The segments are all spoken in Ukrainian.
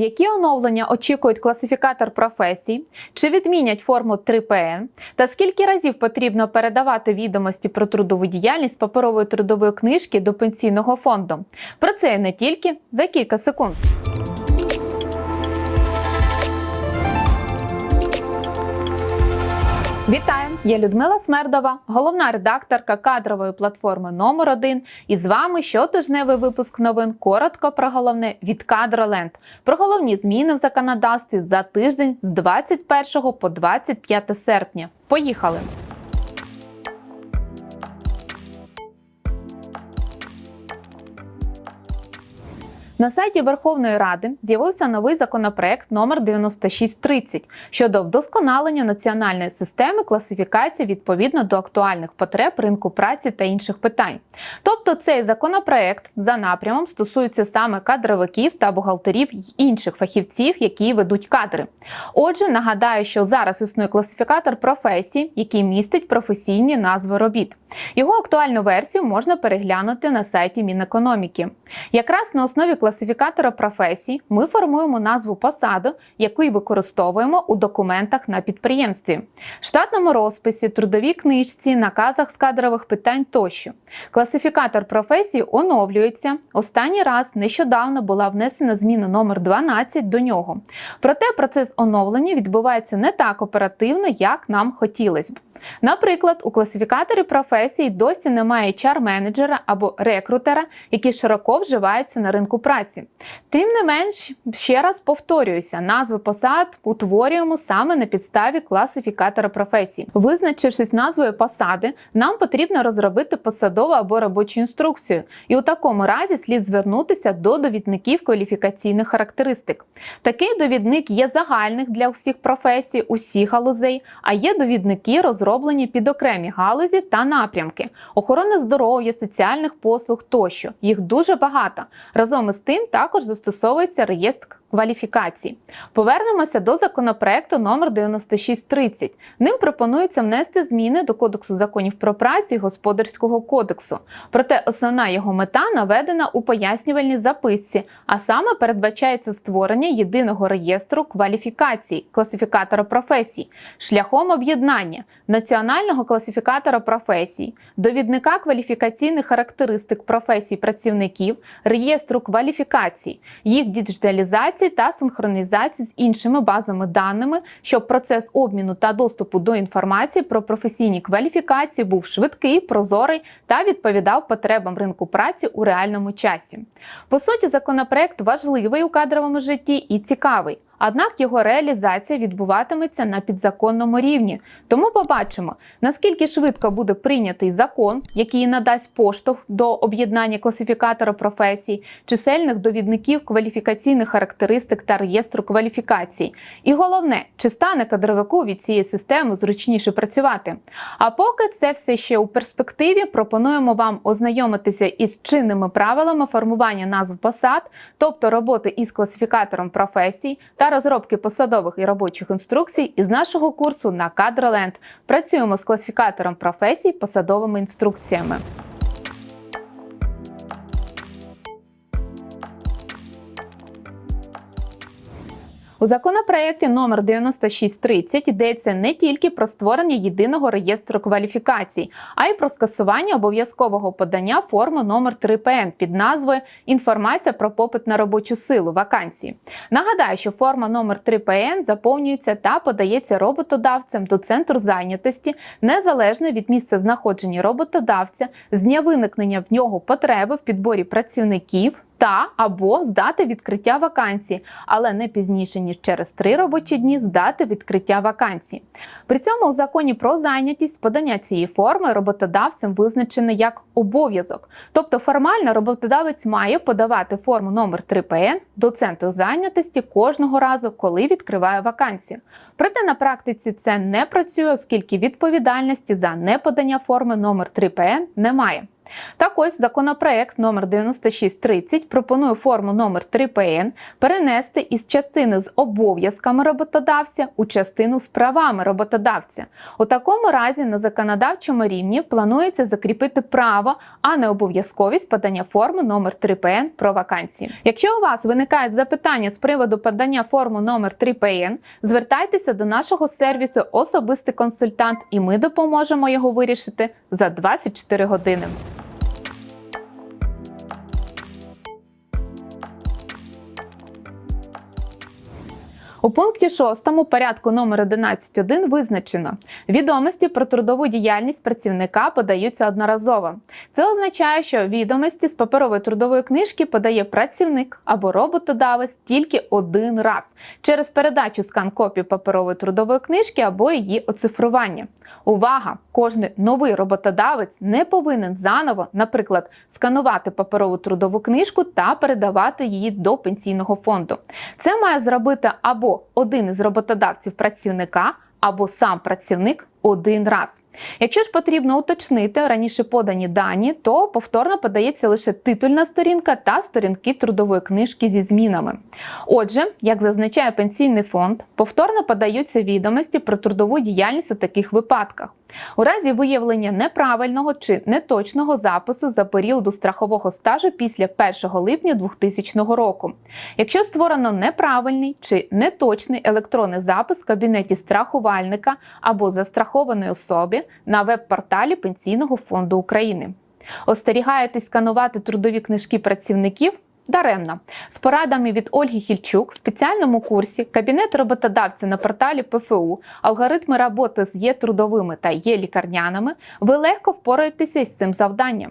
Які оновлення очікують класифікатор професій? Чи відмінять форму 3ПН? Та скільки разів потрібно передавати відомості про трудову діяльність паперової трудової книжки до пенсійного фонду? Про це і не тільки за кілька секунд. Вітаю! Я Людмила Смердова, головна редакторка кадрової платформи номер 1 І з вами щотижневий випуск новин коротко про головне від Кадроленд. Про головні зміни в законодавстві за тиждень з 21 по 25 серпня. Поїхали! На сайті Верховної Ради з'явився новий законопроект номер 9630 щодо вдосконалення національної системи класифікації відповідно до актуальних потреб ринку праці та інших питань. Тобто, цей законопроект за напрямом стосується саме кадровиків та бухгалтерів й інших фахівців, які ведуть кадри. Отже, нагадаю, що зараз існує класифікатор професій, який містить професійні назви робіт. Його актуальну версію можна переглянути на сайті Мінекономіки. Якраз на основі класифікатора професій ми формуємо назву посади, яку й використовуємо у документах на підприємстві, штатному розписі, трудовій книжці, наказах з кадрових питань тощо. Класифікатор професій оновлюється. Останній раз нещодавно була внесена зміна номер 12 до нього. Проте процес оновлення відбувається не так оперативно, як нам хотілося б. Наприклад, у класифікаторі професій досі немає HR-менеджера або рекрутера, які широко вживаються на ринку праці. Тим не менш, ще раз повторююся, назви посад утворюємо саме на підставі класифікатора професій. Визначившись назвою посади, нам потрібно розробити посадову або робочу інструкцію, і у такому разі слід звернутися до довідників кваліфікаційних характеристик. Такий довідник є загальних для всіх професій, усіх галузей, а є довідники розроблені під окремі галузі та напрямки охорони здоров'я, соціальних послуг тощо. Їх дуже багато. Разом із тим також застосовується реєстр кваліфікацій. Повернемося до законопроекту номер 9630. Ним пропонується внести зміни до Кодексу законів про працю і Господарського кодексу. Проте основна його мета наведена у пояснювальній записці, а саме передбачається створення єдиного реєстру кваліфікацій, класифікатора професій, шляхом об'єднання національного класифікатора професій, довідника кваліфікаційних характеристик професій працівників, реєстру кваліфікацій, їх діджиталізації та синхронізації з іншими базами даними, щоб процес обміну та доступу до інформації про професійні кваліфікації був швидкий, прозорий та відповідав потребам ринку праці у реальному часі. По суті, законопроект важливий у кадровому житті і цікавий. Однак його реалізація відбуватиметься на підзаконному рівні. Тому побачимо, наскільки швидко буде прийнятий закон, який надасть поштовх до об'єднання класифікатора професій, чисельних довідників кваліфікаційних характеристик та реєстру кваліфікацій. І головне, чи стане кадровику від цієї системи зручніше працювати. А поки це все ще у перспективі, пропонуємо вам ознайомитися із чинними правилами формування назв посад, тобто роботи із класифікатором професій та розробки посадових і робочих інструкцій із нашого курсу на Кадроленд. Працюємо з класифікатором професій посадовими інструкціями. У законопроєкті номер 9630 йдеться не тільки про створення єдиного реєстру кваліфікацій, а й про скасування обов'язкового подання форми номер 3 ПН під назвою Інформація про попит на робочу силу вакансії. Нагадаю, що форма номер 3 ПН заповнюється та подається роботодавцем до центру зайнятості незалежно від місця знаходження роботодавця, з дня виникнення в нього потреби в підборі працівників та або здати відкриття вакансії, але не пізніше ніж через три робочі дні здати відкриття вакансії. При цьому у законі про зайнятість подання цієї форми роботодавцем визначене як обов'язок. Тобто формально роботодавець має подавати форму номер 3 ПН до центру зайнятості кожного разу, коли відкриває вакансію. Проте на практиці це не працює, оскільки відповідальності за неподання форми номер 3 ПН немає. Так ось законопроект номер 9630 пропонує форму номер 3 ПН перенести із частини з обов'язками роботодавця у частину з правами роботодавця. У такому разі на законодавчому рівні планується закріпити право, а не обов'язковість подання форми номер 3 ПН про вакансії. Якщо у вас виникають запитання з приводу подання форми номер 3 ПН, звертайтеся до нашого сервісу Особистий консультант, і ми допоможемо його вирішити за 24 години. У пункті 6 порядку номер 11.1 визначено відомості про трудову діяльність працівника подаються одноразово. Це означає, що відомості з паперової трудової книжки подає працівник або роботодавець тільки один раз через передачу скан копії паперової трудової книжки або її оцифрування. Увага! Кожний новий роботодавець не повинен заново, наприклад, сканувати паперову трудову книжку та передавати її до пенсійного фонду. Це має зробити або один із роботодавців працівника, або сам працівник один раз. Якщо ж потрібно уточнити раніше подані дані, то повторно подається лише титульна сторінка та сторінки трудової книжки зі змінами. Отже, як зазначає пенсійний фонд, повторно подаються відомості про трудову діяльність у таких випадках. У разі виявлення неправильного чи неточного запису за періоду страхового стажу після 1 липня 2000 року. Якщо створено неправильний чи неточний електронний запис в кабінеті страхувальника або застрахованої особі на веб-порталі Пенсійного фонду України. Остерігаєтесь сканувати трудові книжки працівників? Даремно з порадами від Ольги Хільчук в спеціальному курсі Кабінет роботодавця на порталі ПФУ, алгоритми роботи з є трудовими та є лікарняними. Ви легко впораєтеся із цим завданням.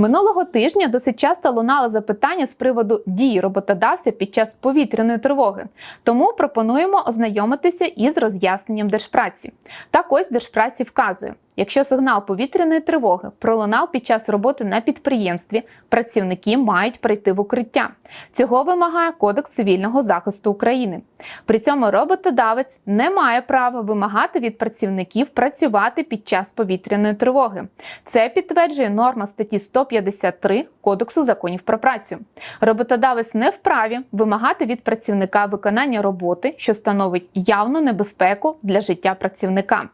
Минулого тижня досить часто лунали запитання з приводу дій роботодавця під час повітряної тривоги. Тому пропонуємо ознайомитися із роз'ясненням держпраці. Так ось держпраці вказує. Якщо сигнал повітряної тривоги пролунав під час роботи на підприємстві, працівники мають прийти в укриття. Цього вимагає Кодекс цивільного захисту України. При цьому роботодавець не має права вимагати від працівників працювати під час повітряної тривоги. Це підтверджує норма статті 153 Кодексу законів про працю. Роботодавець не вправі вимагати від працівника виконання роботи, що становить явну небезпеку для життя працівника.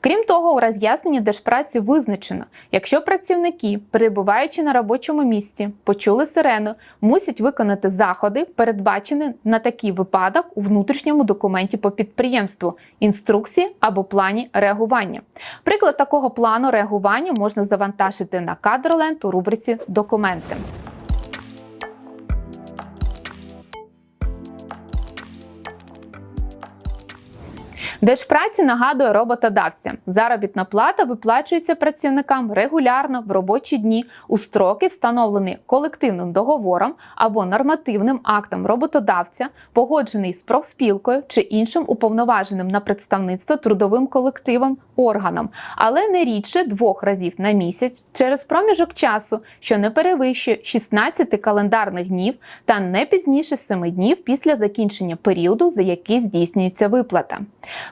Крім того, у роз'ясненні держпраці визначено, якщо працівники, перебуваючи на робочому місці, почули сирену, мусять виконати заходи, передбачені на такий випадок у внутрішньому документі по підприємству, інструкції або плані реагування. Приклад такого плану реагування можна завантажити на кадроленд у рубриці Документи. Держпраці нагадує роботодавцям. Заробітна плата виплачується працівникам регулярно в робочі дні у строки, встановлені колективним договором або нормативним актом роботодавця, погоджений з профспілкою чи іншим уповноваженим на представництво трудовим колективом органом, але не рідше двох разів на місяць через проміжок часу, що не перевищує 16 календарних днів та не пізніше 7 днів після закінчення періоду, за який здійснюється виплата.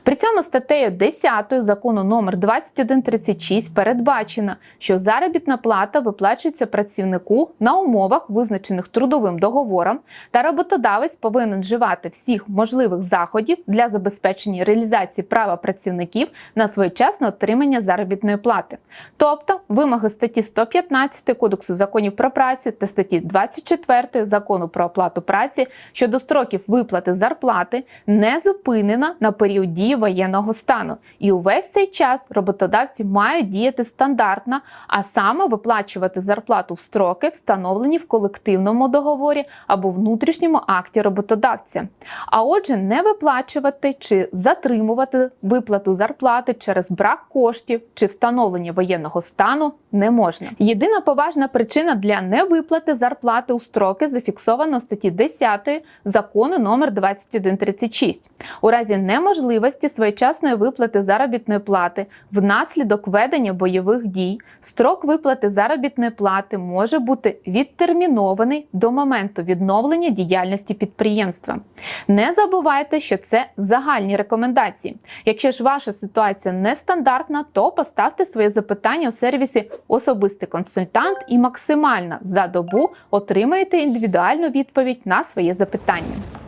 При цьому статтею 10 закону номер 2136 передбачено, що заробітна плата виплачується працівнику на умовах, визначених трудовим договором, та роботодавець повинен вживати всіх можливих заходів для забезпечення реалізації права працівників на своєчасне отримання заробітної плати. Тобто вимоги статті 115 Кодексу законів про працю та статті 24 закону про оплату праці щодо строків виплати зарплати не зупинена на період період дії воєнного стану. І увесь цей час роботодавці мають діяти стандартно, а саме виплачувати зарплату в строки, встановлені в колективному договорі або внутрішньому акті роботодавця. А отже, не виплачувати чи затримувати виплату зарплати через брак коштів чи встановлення воєнного стану не можна. Єдина поважна причина для невиплати зарплати у строки зафіксована в статті 10 закону номер 2136. У разі неможливості своєчасної виплати заробітної плати внаслідок ведення бойових дій строк виплати заробітної плати може бути відтермінований до моменту відновлення діяльності підприємства. Не забувайте, що це загальні рекомендації. Якщо ж ваша ситуація нестандартна, то поставте своє запитання у сервісі Особистий консультант і максимально за добу отримаєте індивідуальну відповідь на своє запитання.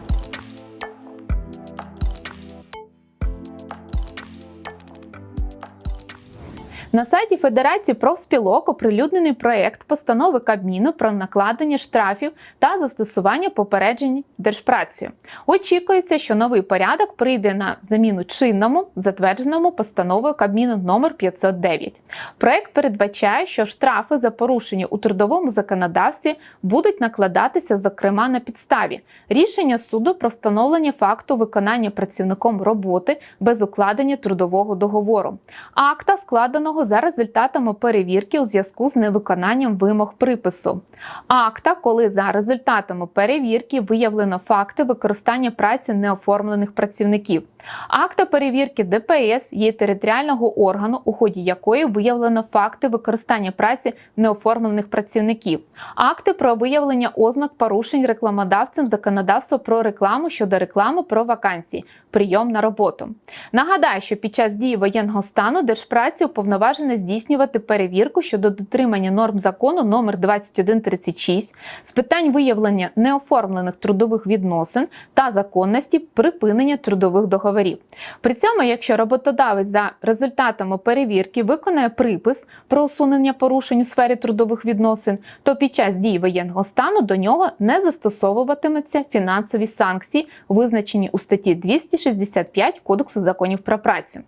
На сайті Федерації профспілок оприлюднений проєкт постанови Кабміну про накладення штрафів та застосування попереджень держпрацею. Очікується, що новий порядок прийде на заміну чинному, затвердженому постановою Кабміну номер 509. Проєкт передбачає, що штрафи за порушення у трудовому законодавстві будуть накладатися, зокрема, на підставі рішення суду про встановлення факту виконання працівником роботи без укладення трудового договору, акта складеного за результатами перевірки у зв'язку з невиконанням вимог припису. Акта, коли за результатами перевірки виявлено факти використання праці неоформлених працівників. Акта перевірки ДПС є територіального органу, у ході якої виявлено факти використання праці неоформлених працівників. Акти про виявлення ознак порушень рекламодавцем законодавства про рекламу щодо реклами про вакансії, прийом на роботу. Нагадаю, що під час дії воєнного стану Держпраці уповноважена здійснювати перевірку щодо дотримання норм закону номер 2136 з питань виявлення неоформлених трудових відносин та законності припинення трудових договорів. При цьому, якщо роботодавець за результатами перевірки виконає припис про усунення порушень у сфері трудових відносин, то під час дії воєнного стану до нього не застосовуватиметься фінансові санкції, визначені у статті 265 Кодексу законів про працю.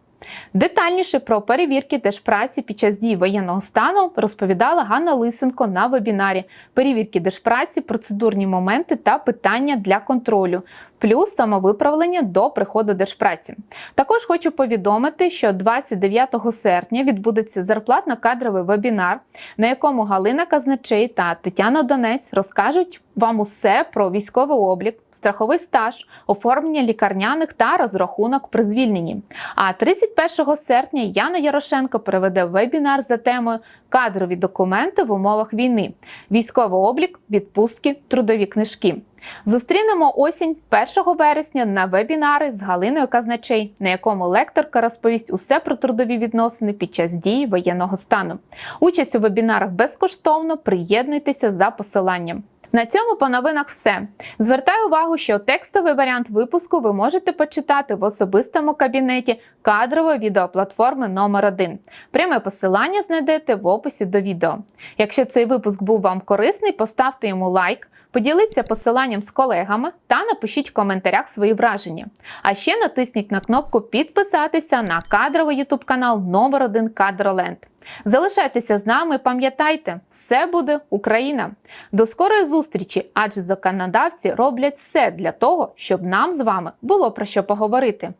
Детальніше про перевірки держпраці під час дії воєнного стану розповідала Ганна Лисенко на вебінарі. Перевірки держпраці, процедурні моменти та питання для контролю, плюс самовиправлення до приходу держпраці. Також хочу повідомити, що 29 серпня відбудеться зарплатно-кадровий вебінар, на якому Галина Казначей та Тетяна Донець розкажуть вам усе про військовий облік, страховий стаж, оформлення лікарняних та розрахунок при звільненні. А 31 серпня Яна Ярошенко проведе вебінар за темою Кадрові документи в умовах війни, військовий облік, відпустки, трудові книжки. Зустрінемо осінь 1 вересня на вебінари з Галиною Казначей, на якому лекторка розповість усе про трудові відносини під час дії воєнного стану. Участь у вебінарах безкоштовно. Приєднуйтеся за посиланням. На цьому по новинах все. Звертаю увагу, що текстовий варіант випуску ви можете почитати в особистому кабінеті кадрової відеоплатформи номер 1 Пряме посилання знайдете в описі до відео. Якщо цей випуск був вам корисний, поставте йому лайк, поділіться посиланням з колегами та напишіть в коментарях свої враження. А ще натисніть на кнопку підписатися на кадровий ютуб канал номер 1 Кадроленд. Залишайтеся з нами, пам'ятайте, все буде Україна. До скорої зустрічі, адже законодавці роблять все для того, щоб нам з вами було про що поговорити.